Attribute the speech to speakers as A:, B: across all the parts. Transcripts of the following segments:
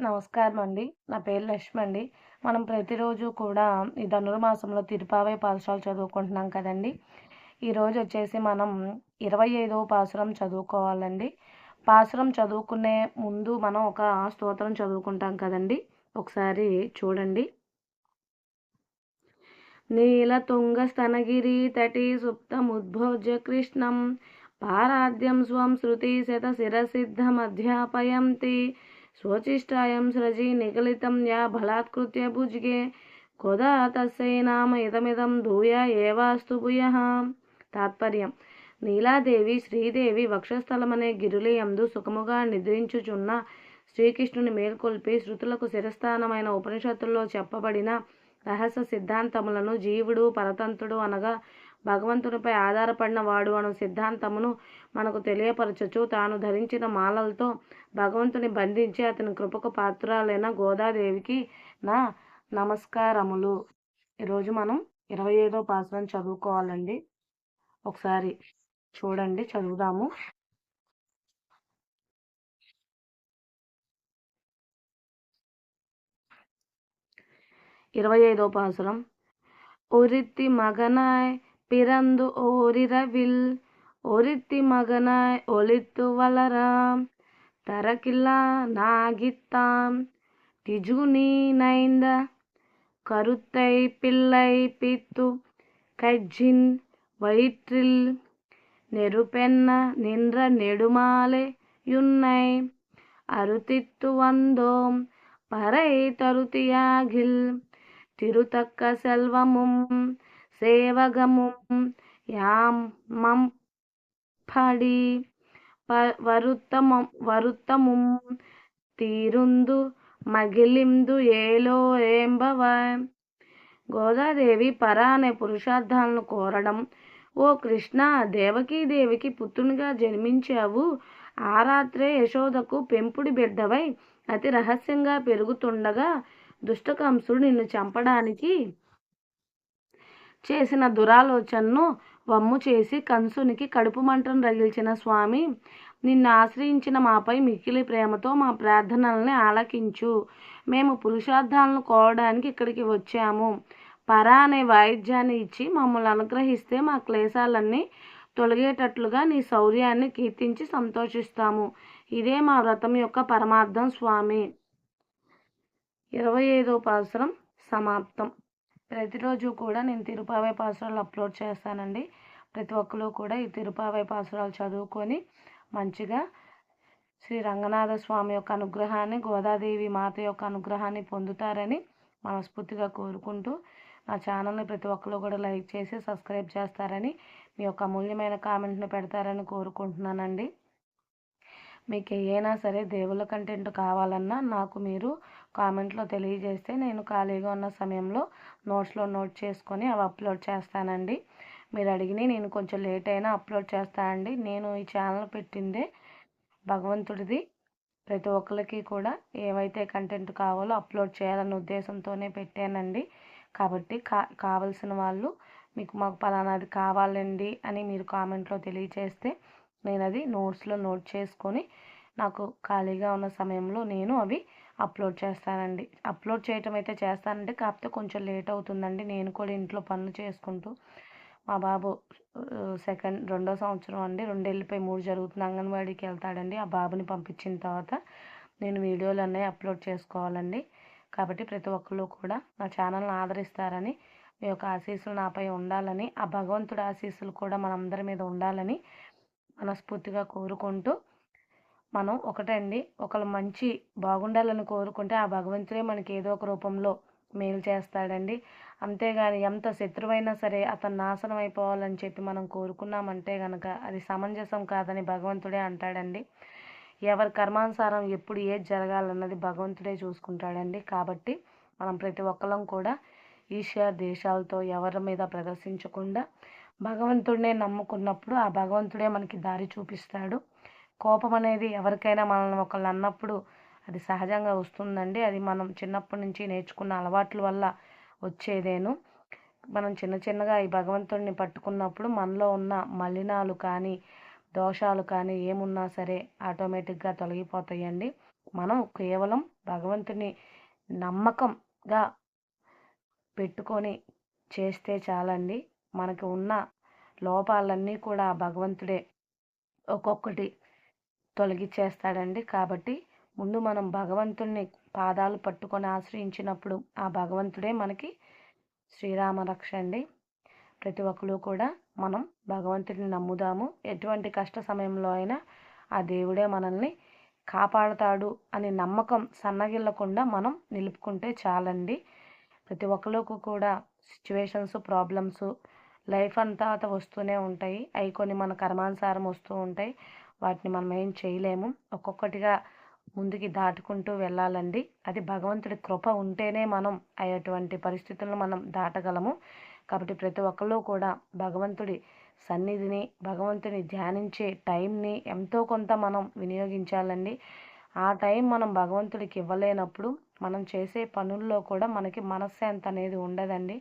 A: నమస్కారం అండి. నా పేరు లక్ష్మి అండి. మనం ప్రతిరోజు కూడా ఈ ధనుర్మాసంలో తిరుపావై పాసురాలు చదువుకుంటున్నాం కదండి. ఈరోజు వచ్చేసి మనం ఇరవై ఐదవ పాసురం చదువుకోవాలండి. పాసురం చదువుకునే ముందు మనం ఒక స్తోత్రం చదువుకుంటాం కదండి. ఒకసారి చూడండి. నీల స్తనగిరి తటి సుప్తముద్భోజ్య కృష్ణం. పారాద్యం స్వం శృతి శత శిరసిద్ధమధ్యాపయంతి శోచిష్టాయం సృజి నిగలితం యా బలాత్కృత్య భుజ్గే కొదా తస్సై నామ ఇదమిదం ధూయ ఏవాస్తు భూయ తాత్పర్యం నీలాదేవి శ్రీదేవి వక్షస్థలమనే గిరులయందు సుఖముగా నిద్రించుచున్న శ్రీకృష్ణుని మేల్కొల్పి శృతులకు శిరస్థానమైన ఉపనిషత్తుల్లో చెప్పబడిన రహస్య సిద్ధాంతములను జీవుడు పరతంత్రుడు అనగా భగవంతునిపై ఆధారపడిన వాడు అను సిద్ధాంతమును మనకు తెలియపరచచ్చు. తాను ధరించిన మాలలతో భగవంతుని బంధించి అతని కృపకు పాత్రాలైన గోదాదేవికి నా నమస్కారములు. ఈరోజు మనం ఇరవై ఐదో పాసురం చదువుకోవాలండి. ఒకసారి చూడండి చదువుదాము. ఇరవై ఐదో పాసురం ఉరితి మగనాయ్ பிறந்து ஓரிரவில் ஒருத்தி மகனாய் ஒளித்து வளராம் தரக்கில்லா நாகித்தாம் திஜுனி நைந்த கருத்தை பிள்ளை பித்து கஜின் வயிற்றில் நெருப்பென்ன நின்ற நெடுமாலையுன்னை அறுத்தித்து வந்தோம் பறை தருத்தியாகில் திருத்தக்க செல்வமும் సేవగము యామం పడి వరుత్తమం వరుత్తముం తీరుందు మగిలిందు ఏలో ఏంబవ. గోదాదేవి పర అనే పురుషార్థాలను కోరడం. ఓ కృష్ణ దేవకీదేవికి పుత్రునిగా జన్మించావు. ఆ రాత్రే యశోదకు పెంపుడి బిడ్డవై అతి రహస్యంగా పెరుగుతుండగా దుష్టకంసుడు నిన్ను చంపడానికి చేసిన దురాలోచనను వమ్ము చేసి కంసునికి కడుపు మంటను రగిల్చిన స్వామి నిన్ను ఆశ్రయించిన మాపై మిక్కిలి ప్రేమతో మా ప్రార్థనల్ని ఆలకించు. మేము పురుషార్థాలను కోవడానికి ఇక్కడికి వచ్చాము. పర అనే వాయిద్యాన్ని ఇచ్చి మమ్మల్ని అనుగ్రహిస్తే మా క్లేశాలన్నీ తొలగేటట్లుగా నీ శౌర్యాన్ని కీర్తించి సంతోషిస్తాము. ఇదే మా వ్రతం యొక్క పరమార్థం స్వామి. ఇరవై ఐదో పాసరం సమాప్తం. ప్రతిరోజు కూడా నేను తిరుపావై పాసురాలు అప్లోడ్ చేస్తానండి. ప్రతి ఒక్కరు కూడా ఈ తిరుపావై పాసురాలు చదువుకొని మంచిగా శ్రీ రంగనాథ స్వామి యొక్క అనుగ్రహాన్ని గోదాదేవి మాత యొక్క అనుగ్రహాన్ని పొందుతారని మనస్ఫూర్తిగా కోరుకుంటూ నా ఛానల్ని ప్రతి ఒక్కరు కూడా లైక్ చేసి సబ్స్క్రైబ్ చేస్తారని మీ యొక్క అమూల్యమైన కామెంట్ని పెడతారని కోరుకుంటున్నానండి. మీకు ఏదైనా సరే దేవుళ్ళ కంటెంట్ కావాలన్నా నాకు మీరు కామెంట్లో తెలియజేస్తే నేను ఖాళీగా ఉన్న సమయంలో నోట్స్లో నోట్ చేసుకొని అవి అప్లోడ్ చేస్తానండి. మీరు అడిగిన నేను కొంచెం లేట్ అయినా అప్లోడ్ చేస్తానండి నేను ఈ ఛానల్ పెట్టిందే భగవంతుడిది. ప్రతి ఒక్కరికి కూడా ఏవైతే కంటెంట్ కావాలో అప్లోడ్ చేయాలన్న ఉద్దేశంతోనే పెట్టానండి. కాబట్టి కా కావలసిన వాళ్ళు మీకు మాకు పలానాది కావాలండి అని మీరు కామెంట్లో తెలియచేస్తే నేను అది నోట్స్లో నోట్ చేసుకొని నాకు ఖాళీగా ఉన్న సమయంలో నేను అవి అప్లోడ్ చేస్తానండి. అప్లోడ్ చేయటం అయితే చేస్తానండి. కాకపోతే కొంచెం లేట్ అవుతుందండి. నేను కూడా ఇంట్లో పనులు చేసుకుంటూ మా బాబు సెకండ్ రెండో సంవత్సరం అండి. రెండేళ్ళపై మూడు జరుగుతుంది. అంగన్వాడీకి వెళ్తాడండి. ఆ బాబుని పంపించిన తర్వాత నేను వీడియోలు అన్నీ అప్లోడ్ చేసుకోవాలండి. కాబట్టి ప్రతి ఒక్కరు కూడా నా ఛానల్ని ఆదరిస్తారని మీ యొక్క ఆశీస్సులు నాపై ఉండాలని ఆ భగవంతుడి ఆశీస్సులు కూడా మనందరి మీద ఉండాలని మనస్ఫూర్తిగా కోరుకుంటూ మనం ఒకటండి. ఒకరు మంచి బాగుండాలని కోరుకుంటే ఆ భగవంతుడే మనకి ఏదో ఒక రూపంలో మేలు చేస్తాడండి. అంతేగాని ఎంత శత్రువైనా సరే అతను నాశనం అయిపోవాలని చెప్పి మనం కోరుకున్నామంటే కనుక అది సమంజసం కాదని భగవంతుడే అంటాడండి. ఎవరి కర్మానుసారం ఎప్పుడు ఏది జరగాలన్నది భగవంతుడే చూసుకుంటాడండి. కాబట్టి మనం ప్రతి ఒక్కరం కూడా ఈశ్వర దేశాలతో ఎవరి మీద ప్రదర్శించకుండా భగవంతుడినే నమ్ముకున్నప్పుడు ఆ భగవంతుడే మనకి దారి చూపిస్తాడు. కోపం అనేది ఎవరికైనా మనల్ని ఒకళ్ళు అన్నప్పుడు అది సహజంగా వస్తుందండి. అది మనం చిన్నప్పటి నుంచి నేర్చుకున్న అలవాట్ల వల్ల వచ్చేదేను. మనం చిన్న చిన్నగా ఈ భగవంతుడిని పట్టుకున్నప్పుడు మనలో ఉన్న మలినాలు కానీ దోషాలు కానీ ఏమున్నా సరే ఆటోమేటిక్గా తొలగిపోతాయండి. మనం కేవలం భగవంతుని నమ్మకంగా పెట్టుకొని చేస్తే చాలండి. మనకు ఉన్న లోపాలన్నీ కూడా భగవంతుడే ఒక్కొక్కటి తొలగిచ్చేస్తాడండి. కాబట్టి ముందు మనం భగవంతుణ్ణి పాదాలు పట్టుకొని ఆశ్రయించినప్పుడు ఆ భగవంతుడే మనకి శ్రీరామ రక్ష అండి. ప్రతి ఒక్కరు కూడా మనం భగవంతుడిని నమ్ముదాము. ఎటువంటి కష్ట సమయంలో అయినా ఆ దేవుడే మనల్ని కాపాడుతాడు అనే నమ్మకం సన్నగిల్లకుండా మనం నిలుపుకుంటే చాలండి. ప్రతి ఒక్కరికి కూడా సిచ్యువేషన్స్ ప్రాబ్లమ్స్ లైఫ్ అంతా వస్తూనే ఉంటాయి. అవి కొన్ని మన కర్మానుసారం వస్తూ ఉంటాయి. వాటిని మనం ఏం చేయలేము. ఒక్కొక్కటిగా ముందుకి దాటుకుంటూ వెళ్ళాలండి. అది భగవంతుడి కృప ఉంటేనే మనం అయ్యేటువంటి పరిస్థితులను మనం దాటగలము. కాబట్టి ప్రతి ఒక్కళ్ళు కూడా భగవంతుడి సన్నిధిని భగవంతుని ధ్యానించే టైంని ఎంతో కొంత మనం వినియోగించాలండి. ఆ టైం మనం భగవంతుడికి ఇవ్వలేనప్పుడు మనం చేసే పనుల్లో కూడా మనకి మనశ్శాంతి అనేది ఉండదండి.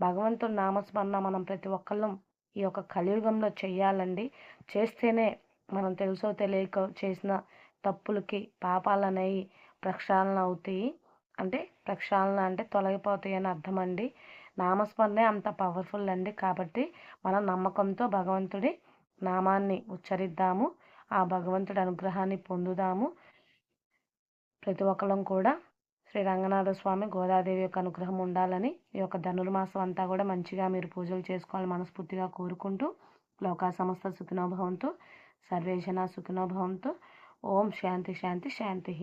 A: భగవంతుడి నామస్మరణ మనం ప్రతి ఒక్కళ్ళం ఈ యొక్క కలియుగంలో చేయాలండి చేస్తేనే మనం తెలుసో తెలియక చేసిన తప్పులకి పాపాలు అనేవి ప్రక్షాళన అవుతాయి. అంటే ప్రక్షాళన అంటే తొలగిపోతాయి అని అర్థం అండి నామస్మరణే అంత పవర్ఫుల్ అండి. కాబట్టి మనం నమ్మకంతో భగవంతుడి నామాన్ని ఉచ్చరిద్దాము. ఆ భగవంతుడి అనుగ్రహాన్ని పొందుదాము. ప్రతి ఒక్కరం కూడా శ్రీ రంగనాథ స్వామి గోదాదేవి యొక్క అనుగ్రహం ఉండాలని ఈ యొక్క ధనుర్మాసం అంతా కూడా మంచిగా మీరు పూజలు చేసుకోవాలని మనస్ఫూర్తిగా కోరుకుంటూ లోకా సంస్థ సుఖినోభవంతో సర్వేజన సుఖినోభవంతో. ఓం శాంతి శాంతి శాంతి.